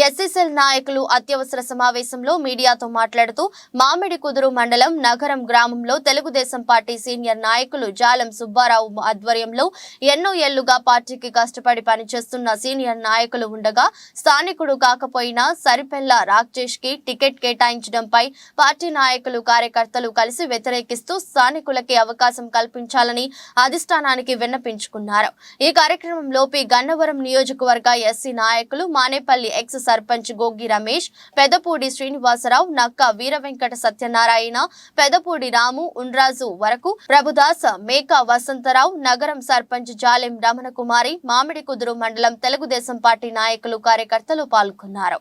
Yes, నాయకులు అత్యవసర సమావేశంలో మీడియాతో మాట్లాడుతూ మామిడి కుదురు మండలం నగరం గ్రామంలో తెలుగుదేశం పార్టీ సీనియర్ నాయకులు జాలం సుబ్బారావు ఆధ్వర్యంలో ఎన్నో ఏళ్ళుగా పార్టీకి కష్టపడి పనిచేస్తున్న సీనియర్ నాయకులు ఉండగా స్థానికుడు కాకపోయినా సరిపెల్ల రాకేష్కి టికెట్ కేటాయించడంపై పార్టీ నాయకులు కార్యకర్తలు కలిసి వ్యతిరేకిస్తూ స్థానికులకి అవకాశం కల్పించాలని అధిష్టానానికి విన్నపించుకున్నారు. ఈ కార్యక్రమంలో పి గన్నవరం నియోజకవర్గ ఎస్సీ నాయకులు మానేపల్లి ఎక్స్ సర్పంచ్ గోగి రమేష్ పెదపూడి శ్రీనివాసరావు నక్క వీరవెంకట సత్యనారాయణ పెదపూడి రాము ఉండ్రాజు వరకు ప్రభుదాస్ మేక వసంతరావు నగరం సర్పంచ్ జాలెం రమణకుమారి మామిడి కుదురు మండలం తెలుగుదేశం పార్టీ నాయకులు కార్యకర్తలు పాల్గొన్నారు.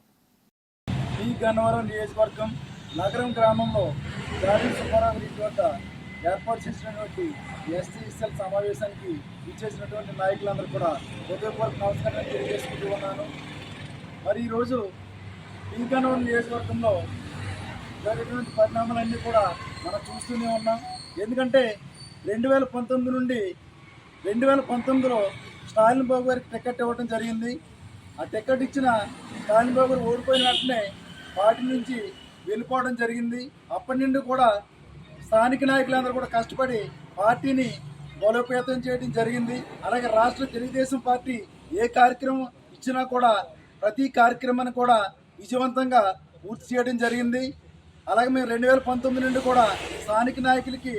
ఈ గన్నవరం నియోజకవర్గం నగరం గ్రామంలో జారీ సుబ్బారావు రెడ్డి వద్ద ఏర్పాటు చేసినటువంటి ఎస్టీ ఎస్ఎల్ సమావేశానికి ఇచ్చేసినటువంటి నాయకులందరూ కూడా హృదయపూర్వక నమస్కారం తెలియజేసుకుంటూ ఉన్నాను. మరి ఈరోజు ఈ నియోజకవర్గంలో జరిగినటువంటి పరిణామాలన్నీ కూడా మనం చూస్తూనే ఉన్నాం. ఎందుకంటే రెండు వేల పంతొమ్మిది నుండి రెండు వేల పంతొమ్మిదిలో స్టాలిన్ బాబు గారికి టికెట్ ఇవ్వడం జరిగింది. ఆ టికెట్ ఇచ్చిన స్టాలిన్ బాబు గారు ఓడిపోయిన వెంటనే పార్టీ నుంచి వెళ్ళిపోవడం జరిగింది. అప్పటి నుండి కూడా స్థానిక నాయకులందరూ కూడా కష్టపడి పార్టీని బలోపేతం చేయడం జరిగింది. అలాగే రాష్ట్ర తెలుగుదేశం పార్టీ ఏ కార్యక్రమం ఇచ్చినా కూడా ప్రతి కార్యక్రమాన్ని కూడా విజయవంతంగా పూర్తి చేయడం జరిగింది. అలాగే మేము రెండు వేల పంతొమ్మిది నుండి కూడా స్థానిక నాయకులకి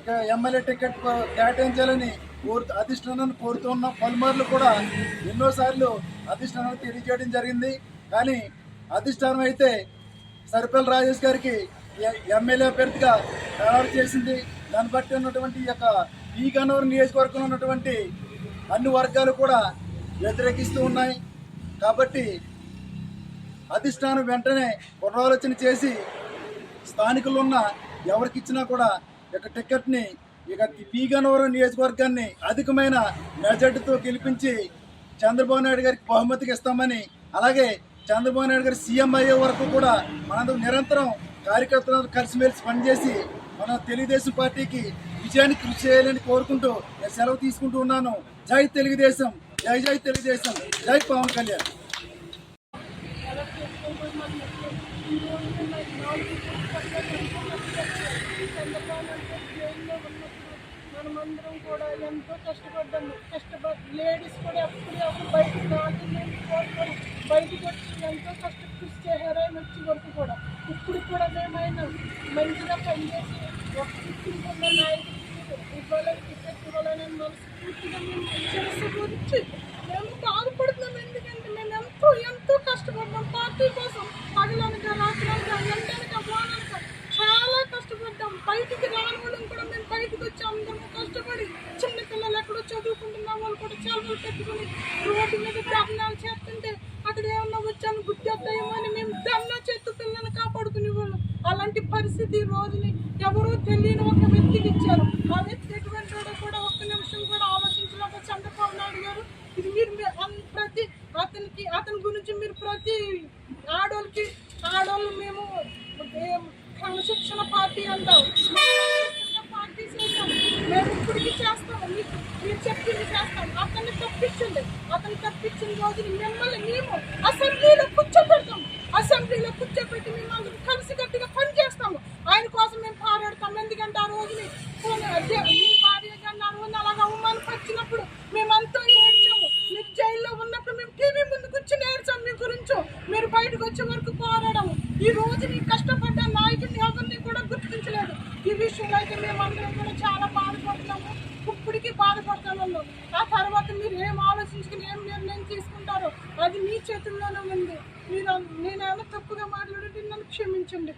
ఇక ఎమ్మెల్యే టికెట్ కేటాయించాలని కోరుతూ అధిష్టానాన్ని కోరుతున్న పలుమార్లు కూడా ఎన్నోసార్లు అధిష్టానం తెలియజేయడం జరిగింది. కానీ అధిష్టానం అయితే సరిపల్లి రాజేష్ గారికి ఎమ్మెల్యే అభ్యర్థిగా ఖరారు చేసింది. దాన్ని బట్టి ఉన్నటువంటి ఈ యొక్క ఈ గన్నవరం నియోజకవర్గంలో ఉన్నటువంటి అన్ని వర్గాలు కూడా వ్యతిరేకిస్తూ ఉన్నాయి. కాబట్టి అధిష్టానం వెంటనే పునరాలోచన చేసి స్థానికులు ఉన్న ఎవరికిచ్చినా కూడా ఇక టికెట్ని ఇక పీగనవరం నియోజకవర్గాన్ని అధికమైన మెజార్టీతో గెలిపించి చంద్రబాబు నాయుడు గారికి బహుమతికి ఇస్తామని అలాగే చంద్రబాబు నాయుడు గారు సీఎం అయ్యే వరకు కూడా మనందరం నిరంతరం కార్యకర్తలు కలిసిమెలిసి పనిచేసి మన తెలుగుదేశం పార్టీకి విజయానికి కృషి చేయాలని కోరుకుంటూ నేను సెలవు తీసుకుంటూ ఉన్నాను. జై తెలుగుదేశం జై జై తెలుగుదేశం జై పవన్ కళ్యాణ్. మనమందరం కూడా ఎంతో కష్టపడ్డాము. కష్టపడ లేడీస్ కూడా అప్పుడే అప్పుడు బయటకు రాదు మేము కోరుకొని బయటకు వచ్చి ఎంతో కష్ట కృషి చేశారు వచ్చి వరకు కూడా. ఇప్పుడు కూడా మేమైనా మంచిగా పనిచేసి ఒక ఇచ్చుకున్న నాయకుడికి ఇవ్వాలని టికెట్ ఇవ్వాలని మనస్ఫూర్తిగా మేము శిరస్సు గురించి మేము బాధపడుతున్నాం. ఎందుకంటే మేము ఎంతో ఎంతో కష్టపడ్డాం పార్టీ కోసం పగలనక రాత్రనక ఎండనక వాననక చాలా కష్టపడ్డాం బయటికి రాని వాళ్ళం కూడా మేము బయటకు వచ్చి అందరం కష్టపడి చిన్న పిల్లలు ఎక్కడో చదువుకుంటున్న వాళ్ళు కూడా సెలవులు పెట్టుకుని రోడ్డు మీద చేస్తుంటే అక్కడ ఏమన్నా వచ్చాను గుర్తొద్దాయేమో అని మేము ధర్నా చేస్తూ పిల్లల్ని కాపాడుకునే వాళ్ళం అలాంటి పరిస్థితి రోజుని ఎవరో తెలియని ఒక వ్యక్తికి ఇచ్చారు. ఆ వ్యక్తి ఎటువంటి కూడా ఒక్క నిమిషం కూడా ఆలోచించలేక చంద్రబాబు నాయుడు గారు ఇది మీరు ప్రతి అతనికి అతని గురించి మీరు ప్రతి ఆడోళ్ళకి ఆడోళ్ళు మేము క్రమశిక్షణ పార్టీ అంటాం క్రమశిక్షణ పార్టీ చేస్తాం మేము ఇప్పటికి చేస్తాము మీకు మీరు చెప్పింది చేస్తాం అతన్ని తప్పించండి అతను తప్పించిన రోజుని మిమ్మల్ని మేము అసెంబ్లీలో కూర్చోబెడతాం అసెంబ్లీలో కూర్చోబెట్టి మేము అందరం కలిసి గట్టిగా పని చేస్తాము. ఆయన కోసం మేము పోరాడతాం ఎందుకంటే ఆ రోజుని పోనీ అదే మీ భార్య గారిని ఆ రోజున మేమంతా ఏడ్చాము. మీరు జైల్లో ఉన్నప్పుడు మేము టీవీ ముందు కూర్చొని ఏడ్చాం మీ గురించి. మీరు బయటకు వచ్చే వరకు పోరాడము. ఈ రోజు మీ కష్టపడ్డ నాయకుడిని ఎవరిని కూడా గుర్తించలేదు. ఈ విషయంలో అయితే మేమందరం కూడా చాలా బాధపడుతున్నాము. బాధపడుతున్నాము ఆ తర్వాత మీరు ఏం ఆలోచించుకుని ఏం నిర్ణయం తీసుకుంటారో అది మీ చేతుల్లోనే ఉంది. మీరు నేనేమైనా తప్పుగా మాట్లాడితే నన్ను క్షమించండి.